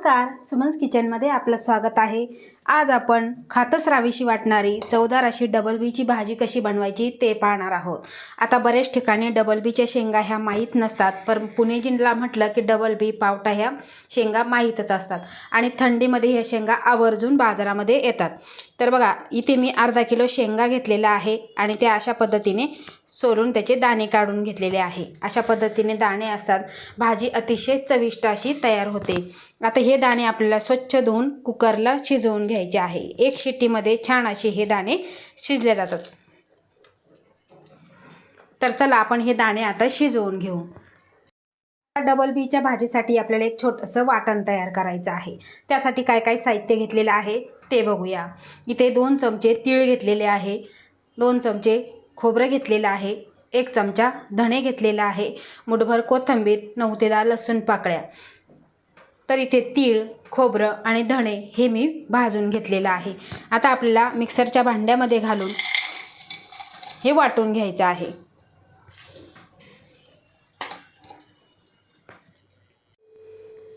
नमस्कार सुमन्स किचनमध्ये आपलं स्वागत आहे. आज आपण खातच रावीशी वाटणारी चवदार अशी डबल बीची भाजी कशी बनवायची ते पाहणार आहोत. आता बरेच ठिकाणी डबल बीच्या शेंगा ह्या माहीत नसतात पण पुणे जिल्हा म्हटलं की डबल बी पावटा ह्या शेंगा माहीतच असतात आणि थंडीमध्ये ह्या शेंगा आवर्जून बाजारामध्ये येतात. तर बघा इथे मी अर्धा किलो शेंगा घेतलेला आहे आणि ते अशा पद्धतीने सोलून त्याचे दाणे काढून घेतलेले आहे. अशा पद्धतीने दाणे असतात. भाजी अतिशय चविष्ट अशी तयार होते. आता हे दाणे आपल्याला स्वच्छ धुवून कुकरला शिजवून घ्यायचे. आहे. एक शिट्टीमध्ये छान असे हे दाणे शिजले जातात. तर चला आपण हे दाणे आता शिजवून घेऊ. डबल बीच्या भाजीसाठी आपल्याला एक छोटंसं वाटण तयार करायचं आहे. त्यासाठी काय काय साहित्य घेतलेलं आहे ते बघूया. इथे दोन चमचे तीळ घेतलेले आहे. दोन चमचे खोबरं घेतलेलं आहे. एक चमचा धणे घेतलेला आहे. मुठभर कोथिंबीर नऊ ते दहा लसूण पाकळ्या. तर इथे तीळ खोबरं आणि धणे हे मी भाजून घेतलेलं आहे. आता आपल्याला मिक्सरच्या भांड्यामध्ये घालून हे वाटून घ्यायचं आहे.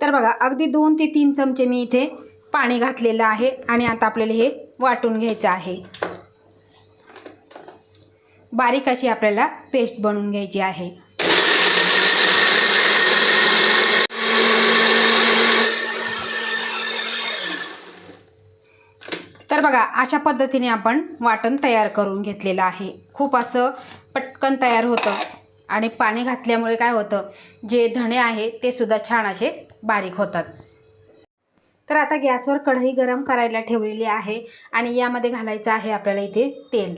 तर बघा अगदी दोन ते तीन चमचे मी इथे पाणी घातलेलं आहे आणि आता आपल्याला हे वाटून घ्यायचं आहे. बारीक अशी आपल्याला पेस्ट बनवून घ्यायची आहे. तर बघा अशा पद्धतीने आपण वाटण तयार करून घेतलेलं आहे. खूप असं पटकन तयार होतं आणि पाणी घातल्यामुळे काय होतं जे धणे आहे ते सुद्धा छान असे बारीक होतात. तर आता गॅसवर कढई गरम करायला ठेवलेली आहे आणि यामध्ये घालायचं आहे आपल्याला इथे तेल.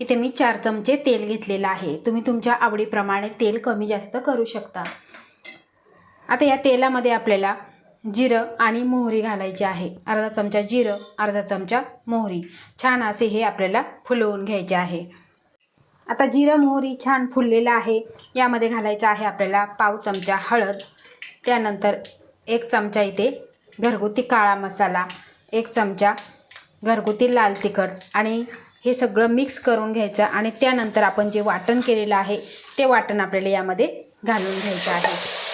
इथे मी चार चमचे तेल घेतलेलं आहे. तुम्ही तुमच्या आवडीप्रमाणे तेल कमी जास्त करू शकता. आता या तेलामध्ये आपल्याला जिरं आणि मोहरी घालायची आहे. अर्धा चमचा जिरं अर्धा चमचा मोहरी. छान असे हे आपल्याला फुलवून घ्यायचे आहे. आता जिरं मोहरी छान फुललेलं आहे. यामध्ये घालायचं आहे आपल्याला पाव चमचा हळद. त्यानंतर एक चमचा इथे घरगुती काळा मसाला एक चमचा घरगुती लाल तिखट आणि हे सगळं मिक्स करून घ्यायचं आणि त्यानंतर आपण जे वाटण केलेलं आहे ते वाटण आपल्याला यामध्ये घालून घ्यायचं आहे.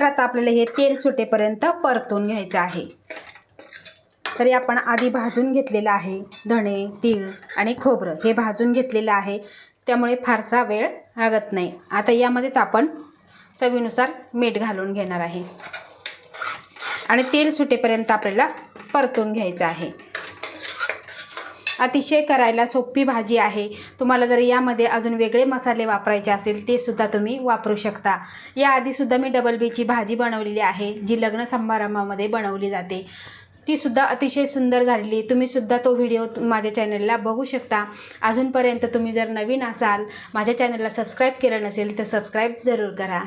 तर आता आपल्याला हे तेल सुटेपर्यंत परतून घ्यायचं आहे. तरी आपण आधी भाजून घेतलेलं आहे धणे तीळ आणि खोबरं. हे भाजून घेतलेलं आहे. त्यामुळे फारसा वेळ लागत नाही. आता यामध्येच आपण चवीनुसार मीठ घालून घेणार आहे. आणि तेल सुटेपर्यंत आपल्याला परतून घ्यायचं आहे. अतिशय करायला सोपी भाजी आहे. तुम्हाला जर यामध्ये अजून वेगळे मसाले वापरायचे असेल ते सुद्धा तुम्ही वापरू शकता. याआधीसुद्धा मी डबल बीची भाजी बनवलेली आहे जी लग्न समारंभामध्ये बनवली जाते. ती सुद्धा अतिशय सुंदर झालेली. तुम्ही सुद्धा तो व्हिडिओ माझ्या चॅनलला बघू शकता. अजूनपर्यंत तुम्ही जर नवीन असाल माझ्या चॅनलला सबस्क्राईब केलं नसेल तर सबस्क्राईब जरूर करा.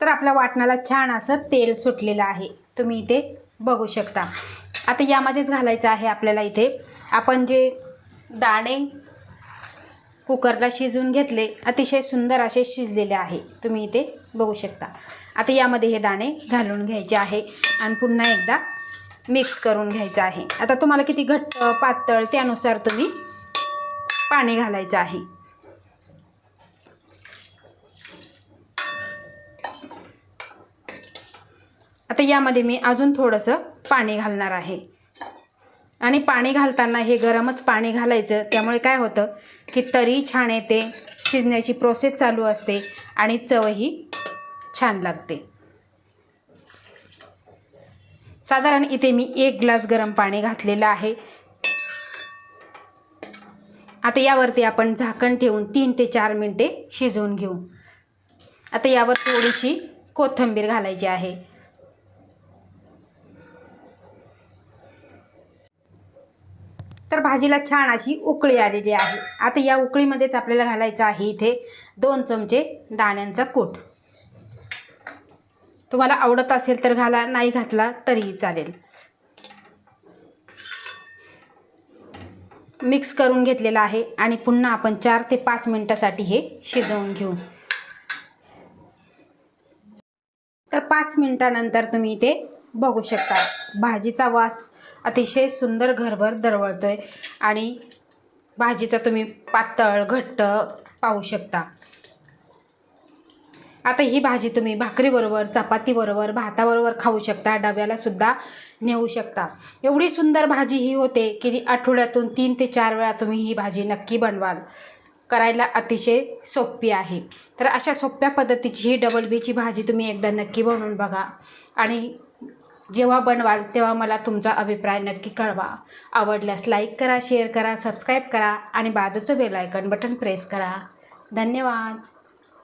तर आपल्या वाटणाला छान असं तेल सुटलेलं आहे. तुम्ही इथे बघू शकता. आता यामध्येच घालायचं आहे आपल्याला इथे. आपण जे दाणे कुकरला शिजवून घेतले अतिशय सुंदर असे शिजलेले आहे. तुम्ही इथे बघू शकता. आता यामध्ये हे दाणे घालून घ्यायचे आहे आणि पुन्हा एकदा मिक्स करून घ्यायचं आहे. आता तुम्हाला किती घट्ट पातळ त्यानुसार तुम्ही पाणी घालायचं आहे. आता यामध्ये मी अजून थोडंसं पाणी घालणार आहे. आणि पाणी घालताना हे गरमच पाणी घालायचं. त्यामुळे काय होतं की तरी छान येते शिजण्याची प्रोसेस चालू असते आणि चवही छान लागते. साधारण इथे मी एक ग्लास गरम पाणी घातलेलं आहे. आता यावरती आपण झाकण ठेवून तीन ते चार मिनटे शिजवून घेऊ. आता यावर थोडीशी कोथिंबीर घालायची आहे. तर भाजीला छान अशी उकळी आलेली आहे. आता या उकळीमध्येच आपल्याला घालायचं आहे इथे दोन चमचे दाण्यांचा कूट. तुम्हाला आवडत असेल तर घाला नाही घातला तरीही चालेल. मिक्स करून घेतलेलं आहे आणि पुन्हा आपण चार ते पाच मिनटासाठी हे शिजवून घेऊ. तर पाच मिनटानंतर तुम्ही इथे बघू शकता. भाजीचा वास अतिशय सुंदर घरभर दरवळतोय आणि भाजीचा तुम्ही पातळ घट्ट पाहू शकता. आता ही भाजी तुम्ही भाकरीबरोबर चपातीबरोबर भाताबरोबर खाऊ शकता डब्याला सुद्धा नेऊ शकता. एवढी सुंदर भाजी ही होते की ती आठवड्यातून तीन ते चार वेळा तुम्ही ही भाजी नक्की बनवाल. करायला अतिशय सोपी आहे. तर अशा सोप्या पद्धतीची ही डबल बीची भाजी तुम्ही एकदा नक्की बनवून बघा. आणि जेव्हा बनवाल तेव्हा मला तुमचा अभिप्राय नक्की कळवा. आवडल्यास लाईक करा शेअर करा सबस्क्राईब करा आणि बाजूचं बेल आयकॉन बटन प्रेस करा. धन्यवाद.